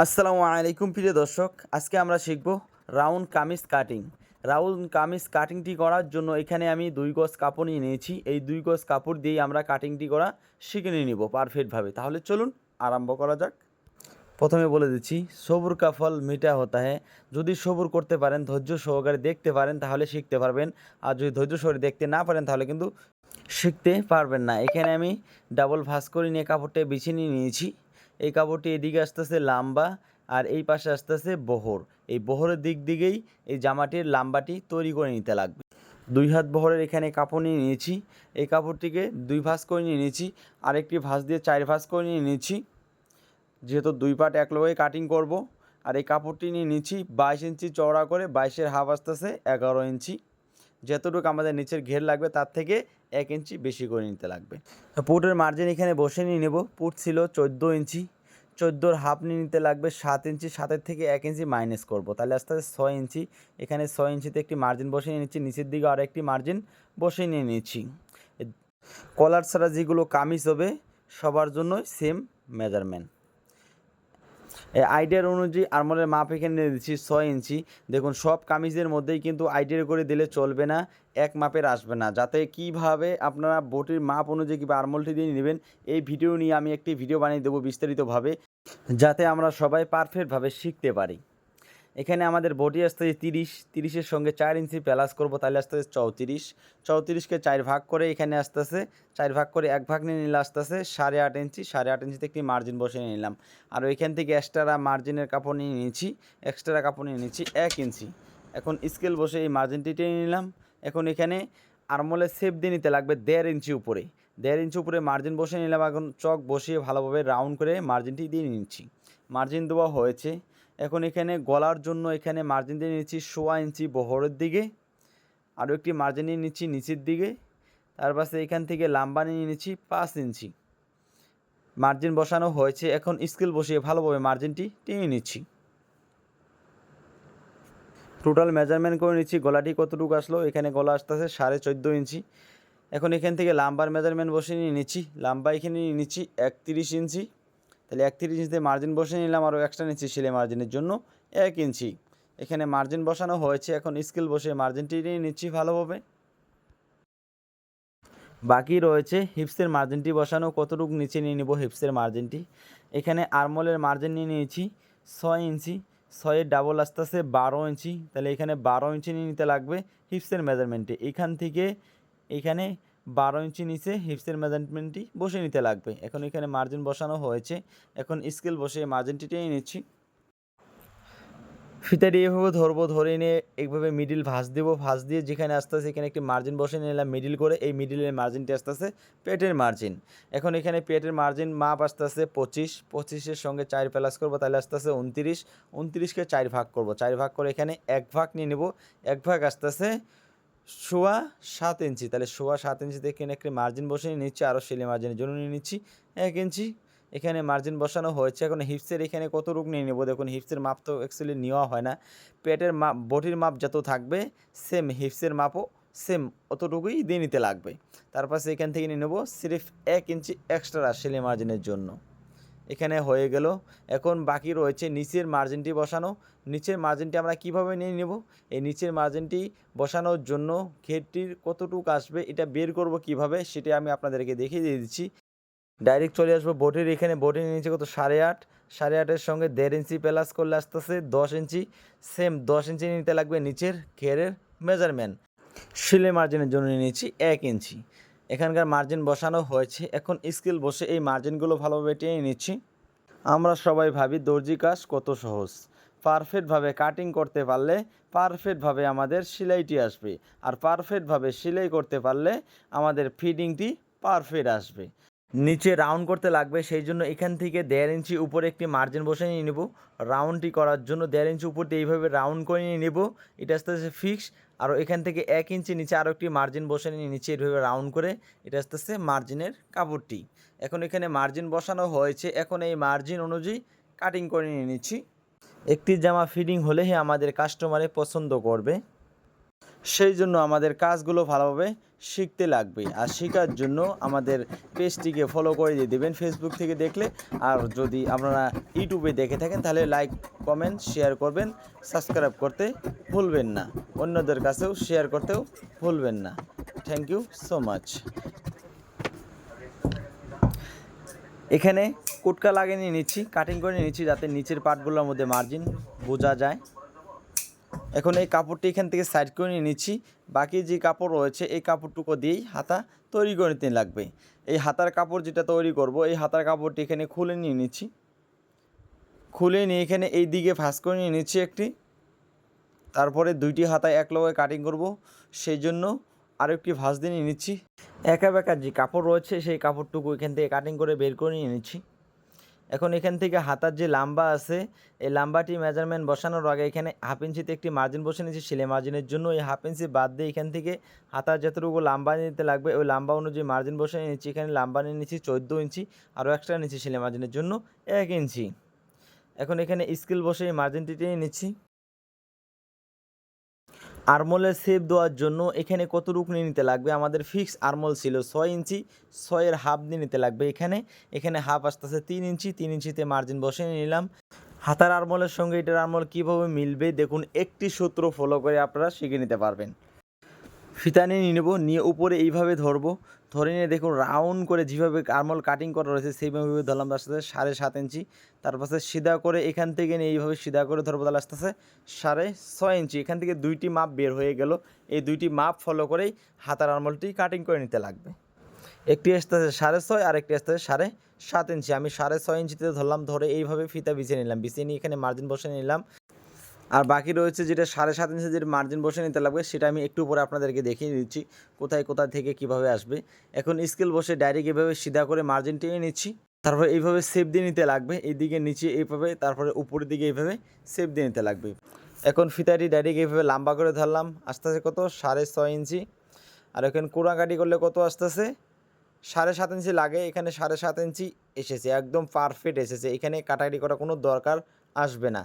আসসালামু আলাইকুম প্রিয় দর্শক, আজকে আমরা শিখব round kameez cutting. Round kameez কাটিংটি করার জন্য এখানে আমি দুই গজ কাপড় নিয়ে নিয়েছি। এই দুই গজ কাপড় দিয়েই আমরা কাটিংটি করা শিখে নিয়ে নিব পারফেক্টভাবে। তাহলে চলুন, আরম্ভ করা যাক। প্রথমে বলে দিচ্ছি, সবুর কা ফল মিঠা হতা হ্যাঁ যদি সবুর করতে পারেন, ধৈর্য সহকারে দেখতে পারেন, তাহলে শিখতে পারবেন। আর যদি ধৈর্য সহকারে দেখতে না পারেন, তাহলে কিন্তু শিখতে পারবেন না। এখানে আমি ডাবল ভাঁজ করে নিয়ে কাপড়টা বিছিয়ে নিয়ে নিয়েছি। এই কাপড়টি এদিকে আসতেছে লাম্বা আর এই পাশে আসতেছে বহর। এই বহরের দিক দিকেই এই জামাটির লাম্বাটি তৈরি করে নিতে লাগবে। দুই হাত বহরের এখানে কাপড় নিয়ে নিয়েছি। এই কাপড়টিকে দুই ভাঁজ করে নিয়ে নিয়েছি। আরেকটি ভাঁজ দিয়ে চার ভাঁজ করে নিয়ে নিয়েছি। যেহেতু দুই পাট এক লগে কাটিং করব। আর এই কাপড়টি নিয়ে নিচ্ছি বাইশ ইঞ্চি চওড়া করে বাইশের হাফ আসতেছে এগারো ইঞ্চি। যতটুকু আমাদের নিচের ঘের লাগবে তার থেকে এক ইঞ্চি বেশি করে নিতে লাগবে। পুটের মার্জিন এখানে বসে নিয়ে নেব। পুট ছিল চোদ্দ ইঞ্চি। চোদ্দোর হাফ নিয়ে নিতে লাগবে সাত ইঞ্চি, সাতের থেকে এক ইঞ্চি মাইনাস করব। তাহলে আস্তে আস্তে ছয় ইঞ্চি, এখানে ছয় ইঞ্চিতে একটি মার্জিন বসিয়ে নিচ্ছি, নিচের দিকে আরও একটি মার্জিন বসিয়ে নিয়ে নিচ্ছি। কলার ছাড়া যেগুলো কামিজ হবে, সবার জন্যই সেম মেজারমেন্ট আইডিয়ার অনুযায়ী আরমোলের মাপ এখানে নিয়ে দিচ্ছি ছয় ইঞ্চি। দেখুন, সব কামিজের মধ্যেই কিন্তু আইডিয়ার করে দিলে চলবে না, এক মাপের আসবে না। যাতে কীভাবে আপনারা বোটির মাপ অনুযায়ী কিংবা আরমোলটি দিয়ে নেবেন, এই ভিডিও নিয়ে আমি একটি ভিডিও বানিয়ে দেবো বিস্তারিতভাবে, যাতে আমরা সবাই পারফেক্টভাবে শিখতে পারি। এখানে আমাদের বডি আসতেছে তিরিশ, তিরিশের সঙ্গে চার ইঞ্চি প্যালাস করব, তাহলে আসতেছে চৌত্রিশ। চৌত্রিশকে চার ভাগ করে এখানে আসতেছে, চার ভাগ করে এক ভাগ নিয়ে নিলে আসতেছে সাড়ে আট ইঞ্চি সাড়ে আট ইঞ্চিতে একটি মার্জিন বসে নিলাম। আর ওইখান থেকে এক্সট্রা মার্জিনের কাপড় নিয়ে নিয়েছি এক্সট্রা কাপড় নিয়ে নিচ্ছি এক ইঞ্চি এখন স্কেল বসে এই মার্জিনটি টেনে নিলাম। এখন এখানে আরমোলে সেপ দিয়ে নিতে লাগবে দেড় ইঞ্চি উপরে। দেড় ইঞ্চি উপরে মার্জিন বসে নিলাম, এখন চক বসিয়ে ভালোভাবে রাউন্ড করে মার্জিনটি দিয়ে নিচ্ছি। মার্জিন দেওয়া হয়েছে। এখন এখানে গলার জন্য এখানে মার্জিন দিয়ে নিচ্ছি সোয়া ইঞ্চি বহরের দিকে। আরও একটি মার্জিন নিয়ে নিচ্ছি নিচের দিকে। তার পাশে এখান থেকে লাম্বা নিয়ে নিচ্ছি পাঁচ ইঞ্চি। মার্জিন বসানো হয়েছে। এখন স্কেল বসিয়ে ভালোভাবে মার্জিনটি টেনে নিচ্ছি। টোটাল মেজারমেন্ট করে নিচ্ছি। গলাটি কতটুকু আসলো? এখানে গলা আসতেছে সাড়ে চোদ্দ ইঞ্চি। এখন এখান থেকে লাম্বার মেজারমেন্ট বসিয়ে নিয়ে নিচ্ছি। লাম্বা এখানে নিয়ে নিচ্ছি একত্রিশ ইঞ্চি। তাহলে এক একত্রিশ ইঞ্চিতে মার্জিন বসে নিলাম, আরও এক্সট্রা নিচ্ছি সেলাই মার্জিনের জন্য এক ইঞ্চি। এখানে মার্জিন বসানো হয়েছে, এখন স্কেল বসে মার্জিনটি নিয়ে নিচ্ছি ভালোভাবে। বাকি রয়েছে হিপসের মার্জিনটি বসানো, কতটুকু নিচে নিয়ে নিব হিপসের মার্জিনটি এখানে আরমোলের মার্জিন নিয়ে নিয়েছি, ছয় ইঞ্চি, ছয়ের ডাবল আসতেছে বারো ইঞ্চি। তাহলে এখানে বারো ইঞ্চি নিয়ে নিতে লাগবে হিপসের মেজারমেন্টে এখান থেকে, এখানে বারো ইঞ্চি নিচে হিপসের মেজারমেন্টটি বসে নিতে লাগবে। এখন এখানে মার্জিন বসানো হয়েছে। এখন স্কেল বসে মার্জিনটি টেনে নিচ্ছি। ফিতাটি এভাবে ধরবো, ধরে নিয়ে এইভাবে মিডিল ভাঁজ দেবো। ভাঁজ দিয়ে যেখানে আস্তে আস্তে এখানে একটি মার্জিন বসে নিলাম মিডিল করে, এই মিডিলের মার্জিনটি আস্তে আস্তে পেটের মার্জিন এখন এখানে পেটের মার্জিন মাপ আস্তে আস্তে পঁচিশ। পঁচিশের সঙ্গে চার প্লাস করব, তাহলে আস্তে আস্তে উনত্রিশ। উনত্রিশকে চার ভাগ করব। চার ভাগ করে এখানে এক ভাগ নিয়ে নেব। এক ভাগ আস্তে আস্তে সোয়া সাত ইঞ্চি। তাহলে সোয়া সাত ইঞ্চিতে এখানে একটি মার্জিন বসে নিচ্ছি আরও সেলে মার্জিনের জন্য নিয়ে নিচ্ছি। এক ইঞ্চি, এখানে মার্জিন বসানো হয়েছে। এখন হিপসের এখানে কত রূপ নিয়ে নেব? দেখুন হিপসের মাপ তো অ্যাকচুয়ালি নেওয়া হয় না। পেটের মাপ বটির মাপ যত থাকবে সেম হিপসের মাপও সেম অতটুকুই দিয়ে নিতে লাগবে। তারপর সেখান থেকে নিয়ে নেব, সিরিফ এক ইঞ্চি এক্সট্রা সেলে মার্জিনের জন্য। এখানে হয়ে গেল। এখন বাকি রয়েছে নিচের মার্জিনটি বসানো। নিচের মার্জিনটি আমরা কীভাবে নিয়ে নেব? এই নিচের মার্জিনটি বসানোর জন্য ঘেরটির কতটুকু আসবে এটা বের করব কীভাবে সেটা আমি আপনাদেরকে দেখিয়ে দিয়ে দিচ্ছি। ডাইরেক্ট চলে আসব বোটের, এখানে বোটের নিচে কত? সাড়ে আট। সাড়ে আটের সঙ্গে দেড় ইঞ্চি প্লাস করলে আসতেছে দশ ইঞ্চি। সেম দশ ইঞ্চি নিতে লাগবে নিচের ঘেরের মেজারমেন্ট শিলে মার্জিনের জন্য নিয়ে নিচ্ছি এক ইঞ্চি। এখানকার মার্জিন বসানো হয়েছে। এখন স্কিল বসে এই মার্জিনগুলো ভালোভাবে টেনে নিচ্ছি। আমরা সবাই ভাবি দর্জি কাজ কত সহজ। পারফেক্টভাবে কাটিং করতে পারলে পারফেক্টভাবে আমাদের সেলাইটি আসবে। আর পারফেক্টভাবে সেলাই করতে পারলে আমাদের ফিডিংটি পারফেক্ট আসবে। নিচে রাউন্ড করতে লাগবে, সেই জন্য এখান থেকে দেড় ইঞ্চি উপরে একটি মার্জিন বসে নিয়ে নেব। রাউন্ডটি করার জন্য দেড় ইঞ্চি উপর দিয়ে এইভাবে রাউন্ড করে নিয়ে নেব। এটা আস্তে আস্তে ফিক্স আর এখান থেকে এক ইঞ্চি নিচে আরও একটি মার্জিন বসে নিয়ে নিচে এইভাবে রাউন্ড করে, এটা আস্তে আস্তে মার্জিনের কাপড়টি। এখন এখানে মার্জিন বসানো হয়েছে, এখন এই মার্জিন অনুযায়ী কাটিং করে নিয়ে নিচ্ছি। একটি জামা ফিটিং হলেই আমাদের কাস্টমারে পছন্দ করবে। সেই জন্য আমাদের কাজগুলো ভালোভাবে শিখতে লাগবে। আর শেখার জন্য আমাদের পেজটিকে ফলো করে দিয়ে দেবেন ফেসবুক থেকে দেখলে। আর যদি আপনারা ইউটিউবে দেখে থাকেন, তাহলে লাইক কমেন্ট শেয়ার করবেন। সাবস্ক্রাইব করতে ভুলবেন না। অন্যদের কাছেও শেয়ার করতেও ভুলবেন না। থ্যাংক ইউ সো মাচ এখানে কুটকা লাগিয়ে নিয়ে নিচ্ছি কাটিং করে নিয়ে নিচ্ছি যাতে নিচের পার্টগুলোর মধ্যে মার্জিন বোঝা যায়। এখন এই কাপড়টি এখান থেকে সাইড করে নিয়ে নিচ্ছি। বাকি যে কাপড় রয়েছে, এই কাপড়টুকু দিয়েই হাতা তৈরি করে নিতে লাগবে। এই হাতার কাপড় যেটা তৈরি করব, এই হাতার কাপড়টি এখানে খুলে নিয়ে নিচ্ছি। খুলে নিয়ে এখানে এই দিকে ফাঁস করে নিয়ে নিচ্ছি একটি। তারপরে দুইটি হাতায় এক লগে কাটিং করব, সেই জন্য আরও একটি ভাঁজ দিয়ে নিয়ে নিচ্ছি। একা বেকা যে কাপড় রয়েছে, সেই কাপড়টুকু এখান থেকে কাটিং করে বের করে নিয়ে নিচ্ছি। এখন এখান থেকে হাতার যে লাম্বা আছে, এই লাম্বাটি মেজারমেন্ট বসানোর আগে এখানে হাফ ইঞ্চিতে একটি মার্জিন বসে নিয়েছি। সেলাই মার্জিনের জন্য এই হাফ ইঞ্চি বাদ দিয়ে এখান থেকে হাতার যতটুকু লাম্বা নিতে লাগবে, ওই লাম্বা অনুযায়ী মার্জিন বসে নিয়েছি। এখানে লাম্বা নিয়ে নিচ্ছি চোদ্দ ইঞ্চি আরও এক্সট্রা নিচ্ছি সেলাই মার্জিনের জন্য এক ইঞ্চি এখন এখানে স্কেল বসে এই মার্জিনটি নিয়ে নিচ্ছি। আরমোলের শেপ দেওয়ার জন্য এখানে কতটুকু নিয়ে নিতে লাগবে? আমাদের ফিক্স আরমোল ছিল ছয় ইঞ্চি, ছয়ের হাফ দিয়ে নিতে লাগবে এখানে। এখানে হাফ আসতেছে তিন ইঞ্চি, তিন ইঞ্চিতে মার্জিন বসিয়ে নিলাম। হাতার আরমোলের সঙ্গে এটার আরমোল কীভাবে মিলবে? দেখুন, একটি সূত্র ফলো করে আপনারা শিখে নিতে পারবেন। ফিতা নিয়ে নিয়ে নেব, নিয়ে উপরে এইভাবে ধরবো। ধরে নিয়ে দেখুন রাউন্ড করে যেভাবে আরমোল কাটিং করা রয়েছে, সেইভাবে ধরলাম, তার সাথে সাড়ে সাত ইঞ্চি। তারপর সিধা করে এখান থেকে নিয়ে এইভাবে সিধা করে ধরবো তাহলে আস্তে আস্তে সাড়ে ছয় ইঞ্চি। এখান থেকে দুইটি মাপ বের হয়ে গেল। এই দুইটি মাপ ফলো করেই হাতার আরমোলটি কাটিং করে নিতে লাগবে। একটি আস্তে আস্তে সাড়ে ছয় আর একটি আস্তে আস্তে সাড়ে সাত ইঞ্চি। আমি সাড়ে ছয় ইঞ্চিতে ধরলাম, ধরে এইভাবে ফিতা বিছিয়ে নিলাম। বিছিয়ে নিয়ে এখানে মার্জিন বসে নিলাম। আর বাকি রয়েছে যেটা সাড়ে সাত ইঞ্চি যেটা মার্জিন বসে নিতে লাগবে, সেটা আমি একটু পরে আপনাদেরকে দেখিয়ে দিচ্ছি, কোথায় কোথায় থেকে কীভাবে আসবে। এখন স্কেল বসে ডাইরেক্ট এভাবে সিধা করে মার্জিন টেনে নিচ্ছি, তারপরে এইভাবে সেপ দিয়ে নিতে লাগবে, এইদিকে নিচে এইভাবে, তারপরে উপরের দিকে এইভাবে সেপ দিয়ে নিতে লাগবে। এখন ফিতাটি ডাইরেক্ট এইভাবে লম্বা করে ধরলাম আস্তে আস্তে কত? সাড়ে ছয় ইঞ্চি। আর এখন কোড়াকাটি করলে কত আস্তে আস্তে সাড়ে সাত ইঞ্চি লাগে, এখানে সাড়ে সাত ইঞ্চি এসেছে, একদম পারফেক্ট এসেছে, এখানে কাটাকাটি করার কোনো দরকার আসবে না।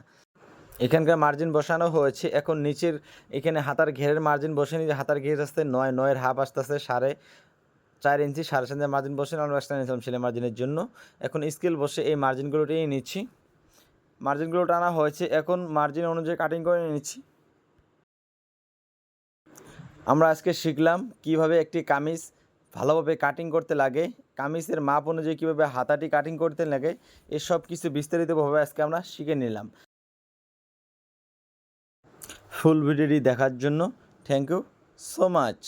এখানকার মার্জিন বসানো হয়েছে। এখন নিচের, এখানে হাতার ঘেরের মার্জিন বসে নিয়ে হাতার ঘের আসতে নয়, নয়ের হাফ আসতে আসতে সাড়ে চার ইঞ্চি সাড়ে সাত মার্জিন বসে আমরা এক্সট্রা নিয়েছিলাম সেলাই মার্জিনের জন্য। এখন স্কেল বসে এই মার্জিনগুলো টেনে নিচ্ছি। মার্জিনগুলো টানা হয়েছে। এখন মার্জিন অনুযায়ী কাটিং করে নিচ্ছি। আমরা আজকে শিখলাম কীভাবে একটি কামিজ ভালোভাবে কাটিং করতে লাগে, কামিজের মাপ অনুযায়ী কীভাবে হাতাটি কাটিং করতে লাগে, এসব কিছু বিস্তারিতভাবে আজকে আমরা শিখে নিলাম। ফুল ভিডিওটি দেখার জন্য থ্যাংক ইউ সো মাচ।